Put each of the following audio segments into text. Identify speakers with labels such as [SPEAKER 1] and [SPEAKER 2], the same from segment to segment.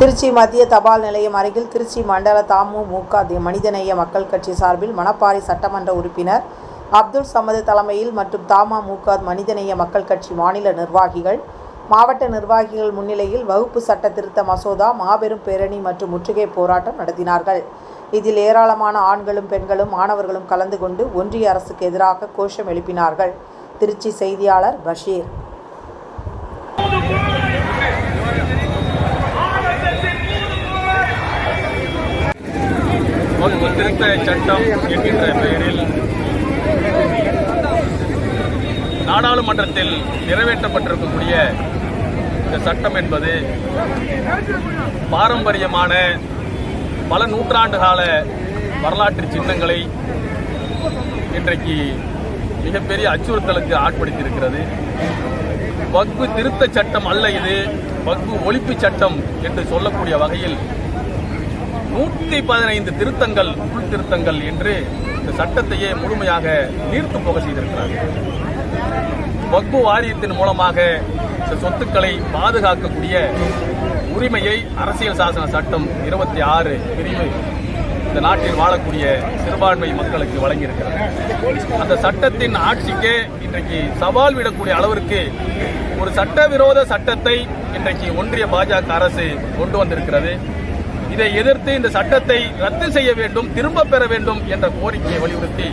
[SPEAKER 1] திருச்சி மத்திய தபால் நிலையம் அருகில் திருச்சி மண்டல தமுமுக மனிதநேய மக்கள் கட்சி சார்பில் மணப்பாறை சட்டமன்ற உறுப்பினர் அப்துல் சமது தலைமையில் மற்றும் தமுக மனிதநேய மக்கள் கட்சி மாநில நிர்வாகிகள் மாவட்ட நிர்வாகிகள் முன்னிலையில் வகுப்பு சட்ட திருத்த மசோதா மாபெரும் பேரணி மற்றும் முற்றுகை போராட்டம் நடத்தினார்கள். இதில் ஏராளமான ஆண்களும் பெண்களும் மாணவர்களும் கலந்து கொண்டு ஒன்றிய அரசுக்கு எதிராக கோஷம் எழுப்பினார்கள். திருச்சி செய்தியாளர் பஷீர்.
[SPEAKER 2] திருத்த சட்டம் என்கின்ற பெயரில் நாடாளுமன்றத்தில் நிறைவேற்றப்பட்டிருக்கக்கூடிய இந்த சட்டம் என்பது பாரம்பரியமான பல நூற்றாண்டு கால வரலாற்று சின்னங்களை இன்றைக்கு மிகப்பெரிய அச்சுறுத்தலுக்கு ஆட்படுத்தியிருக்கிறது. வக்பு திருத்த சட்டம் அல்ல இது வக்பு ஒழிப்பு சட்டம் என்று சொல்லக்கூடிய வகையில் நூற்றி பதினைந்து திருத்தங்கள் உள் திருத்தங்கள் என்று இந்த சட்டத்தையே முழுமையாக நீர்த்து போக செய்திருக்கிறார்கள். வக்பு வாரியத்தின் மூலமாக இந்த சொத்துக்களை பாதுகாக்கக்கூடிய உரிமையை அரசியல் சாசன சட்டம் இருபத்தி ஆறு பிரிவு இந்த நாட்டில் வாழக்கூடிய சிறுபான்மை மக்களுக்கு வழங்கியிருக்கிறது. அந்த சட்டத்தின் ஆட்சிக்கே இன்றைக்கு சவால் விடக்கூடிய அளவிற்கு ஒரு சட்டவிரோத சட்டத்தை இன்றைக்கு ஒன்றிய பாஜக அரசு கொண்டு வந்திருக்கிறது. இதை எதிர்த்து இந்த சட்டத்தை ரத்து செய்ய வேண்டும் திரும்ப பெற வேண்டும் என்ற கோரிக்கையை வலியுறுத்தி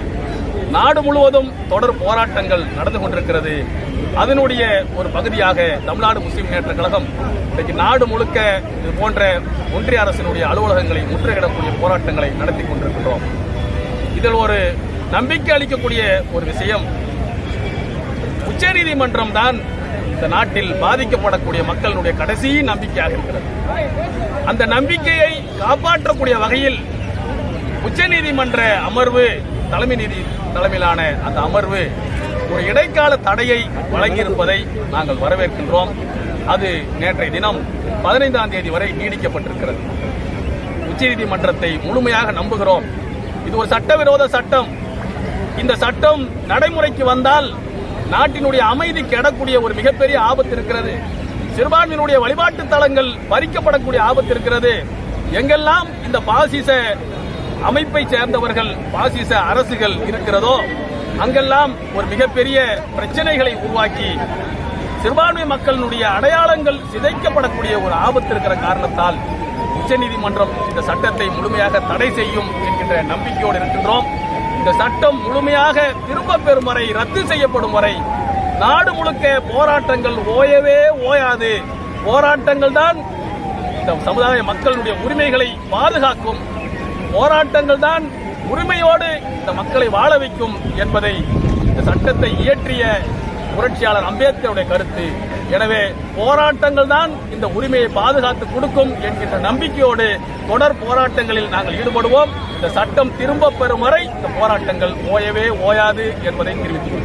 [SPEAKER 2] நாடு முழுவதும் தொடர் போராட்டங்கள் நடந்து கொண்டிருக்கிறது. அதனுடைய ஒரு பகுதியாக தமிழ்நாடு முஸ்லிம் முன்னேற்ற கழகம் இன்றைக்கு நாடு முழுக்க இது போன்ற ஒன்றிய அரசினுடைய அலுவலகங்களை முற்றுகையிடக்கூடிய போராட்டங்களை நடத்தி கொண்டிருக்கிறோம் இதில் ஒரு நம்பிக்கை அளிக்கக்கூடிய ஒரு விஷயம். உச்சநீதிமன்றம் தான் இந்த நாட்டில் பாதிக்கப்படக்கூடிய மக்களுடைய கடைசி நம்பிக்கையாக இருக்கிறது. அந்த நம்பிக்கையை காப்பாற்றக்கூடிய வகையில் உச்சநீதிமன்ற அமர்வு தலைமை நீதி தலைமையிலான அந்த அமர்வு ஒரு இடைக்கால தடையை வழங்கியிருப்பதை நாங்கள் வரவேற்கின்றோம். அது நேற்றைய தினம் பதினைந்தாம் தேதி வரை நீடிக்கப்பட்டிருக்கிறது. உச்சநீதிமன்றத்தை முழுமையாக நம்புகிறோம். இது ஒரு சட்டவிரோத சட்டம். இந்த சட்டம் நடைமுறைக்கு வந்தால் நாட்டினுடைய அமைதி கெடக்கூடிய ஒரு மிகப்பெரிய ஆபத்து இருக்கிறது. சிறுபான்மையினுடைய வழிபாட்டு தலங்கள் பறிக்கப்படக்கூடிய ஆபத்து இருக்கிறது. எங்கெல்லாம் இந்த பாசிச அமைப்பை சேர்ந்தவர்கள் பாசிச அரசுகள் இருக்கிறதோ அங்கெல்லாம் ஒரு மிகப்பெரிய பிரச்சனைகளை உருவாக்கி சிறுபான்மை மக்களினுடைய அடையாளங்கள் சிதைக்கப்படக்கூடிய ஒரு ஆபத்து இருக்கிற காரணத்தால் உச்சநீதிமன்றம் இந்த சட்டத்தை முழுமையாக தடை செய்யும் என்கின்ற நம்பிக்கையோடு இருக்கின்றோம். இந்த சட்டம் முழுமையாக திரும்ப பெறும் வரை ரத்து செய்யப்படும் வரை நாடு முழுக்க போராட்டங்கள் ஓயவே ஓயாது. போராட்டங்கள் தான் இந்த சமுதாய மக்களுடைய உரிமைகளை பாதுகாக்கும். போராட்டங்கள் தான் உரிமையோடு இந்த மக்களை வாழ வைக்கும் என்பதை இந்த சட்டத்தை இயற்றிய புரட்சியாளர் அம்பேத்கருடைய கருத்து. எனவே போராட்டங்கள் தான் இந்த உரிமையை பாதுகாத்து கொடுக்கும் என்கின்ற நம்பிக்கையோடு தொடர் போராட்டங்களில் நாங்கள் ஈடுபடுவோம். இந்த சட்டம் திரும்ப பெறும் வரை இந்த போராட்டங்கள் ஓயவே ஓயாது என்பதை தெரிவித்துள்ளோம்